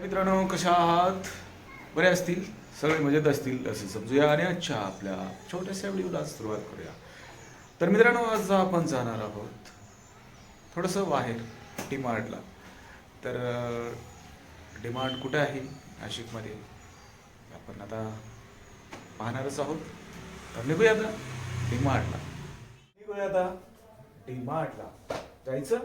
मित्रांनो कशा आहात? बरे असतील? सगळे मजेत असतील? असं समजूया आणि आजच्या आपल्या छोट्याशा व्हिडिओला सुरुवात करूया. तर मित्रांनो आज आपण जाणार आहोत थोडंसं बाहेर डीमार्टला. तर डीमार्ट कुठे आहे? नाशिकमध्ये. आपण आता पाहणारच आहोत. तर निघूया आता डीमार्टला. निघूया आता डीमार्टला. जायचं?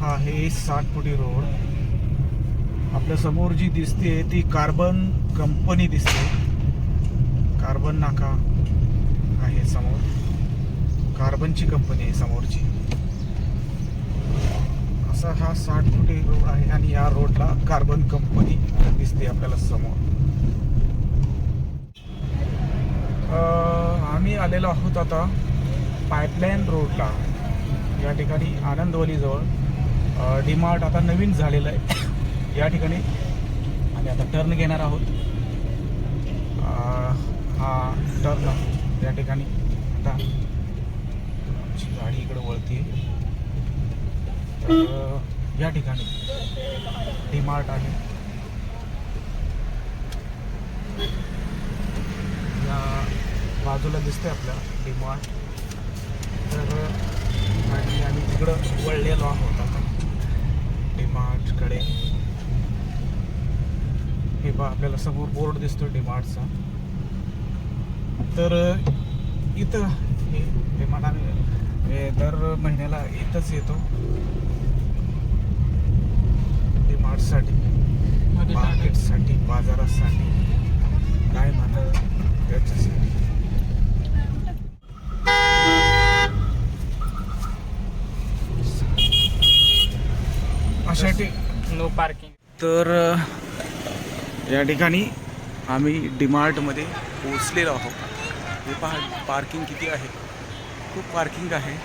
हा आहे सातपुडी रोड. आपल्यासमोर जी दिसते ती कार्बन कंपनी दिसते. कार्बन नाका आहे समोर. कार्बनची कंपनी आहे समोरची. असा हा साठ फुटी रोड आहे आणि या रोडला कार्बन कंपनी दिसते आपल्याला समोर. आम्ही आलेलो आहोत आता पाईपलाईन रोडला. या ठिकाणी आनंदवलीजवळ. डीमार्ट आता नवीन झालेलं आहे. या ठिकाणी आम्ही आता टर्न घेणार आहोत. हा टर्न या ठिकाणी. आता आमची गाडी इकडे वळते तर या ठिकाणी डीमार्ट आहे. या बाजूला दिसते आपल्याला डीमार्ट तर आणि आम्ही तिकडं वळलेलो आहोत आता डीमार्टकडे हे पहा आपल्याला समोर बोर्ड दिसतो डीमार्टचा तर इथं हे डीमार्ट आम्ही दर महिन्याला इथंच येतो. डीमार्टसाठी मार्केटसाठी बाजारासाठी. काय म्हणा त्याच्यासाठी? अशा नो पार्किंग तर या ठिकाणी आम्ही डिमार्टमध्ये पोचलेलो आहोत. हे पहा पार्किंग किती आहे? खूप पार्किंग आहे.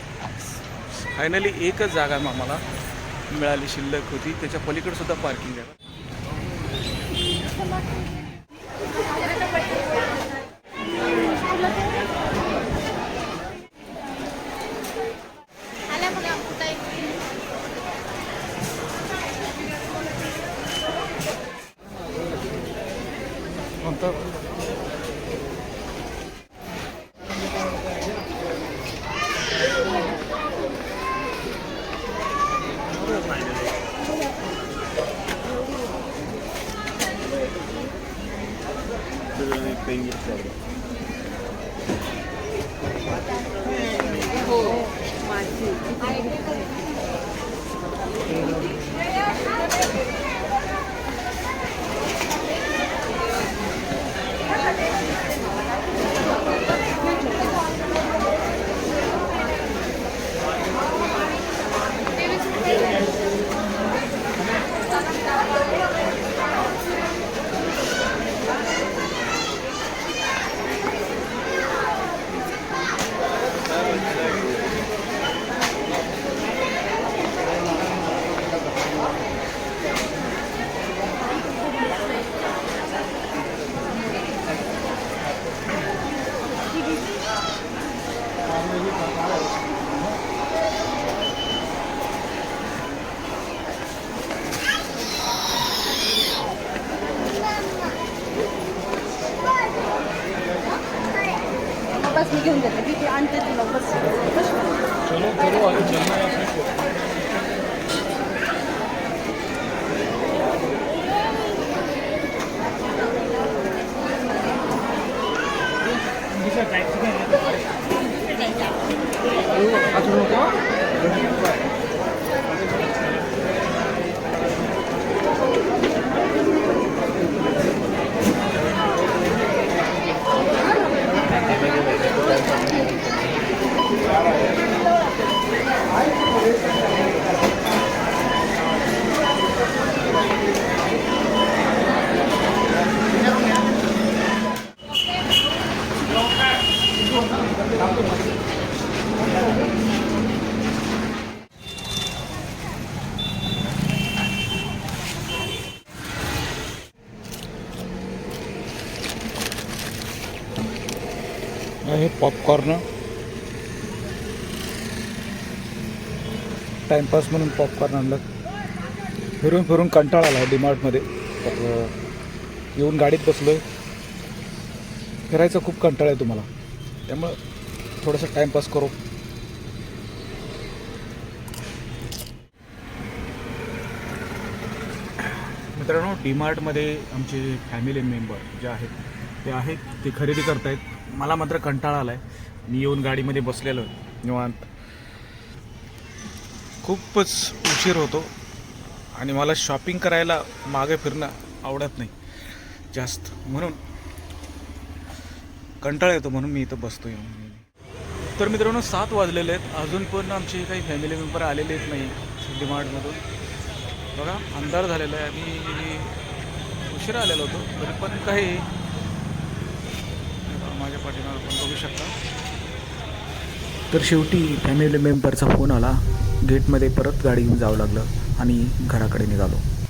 फायनली एकच जागा आम्हाला मिळाली शिल्लक होती. त्याच्या पलीकडे सुद्धा पार्किंग आहे. তো oh, بس بيجيهم ده بيجي عندي لو بس مش हे पॉपकॉर्न टाइमपास म्हणून पॉपकॉर्न आणलं. फिरून फिरून कंटाळा आला डीमार्टमध्ये येऊन गाडीत बसलो फिरायचा खूप कंटाळा आहे तुम्हाला. त्यामुळं थोडंसं टाईमपास करू. मित्रांनो डीमार्टमध्ये आमचे फॅमिली मेंबर जे आहेत ते आहेत ते खरेदी करतायत. मला मात्र कंटाळा आला आहे मी येऊन गाडीमध्ये बसलेलो आहे, निवांत. खूपच उशीर होतो आणि मला शॉपिंग करायला मागे फिरणं आवडत नाही. जास्त. म्हणून कंटाळा येतो म्हणून मी इथं बसतो येऊन तर मित्रांनो सात वाजलेले आहेत. अजून पण आमचे काही फॅमिली मेंबर आलेले आहेत नाही डीमार्टमधून. बघा अंधार झालेला आहे. आम्ही उशिरा आलेलो होतो तरी पण काही माझ्या पाठीमागे पण बघू शकता. तर शेवटी फॅमिली मेंबरचा फोन आला. गेटमध्ये परत गाडी घेऊन जावं लागलं आणि घराकडे निघालो.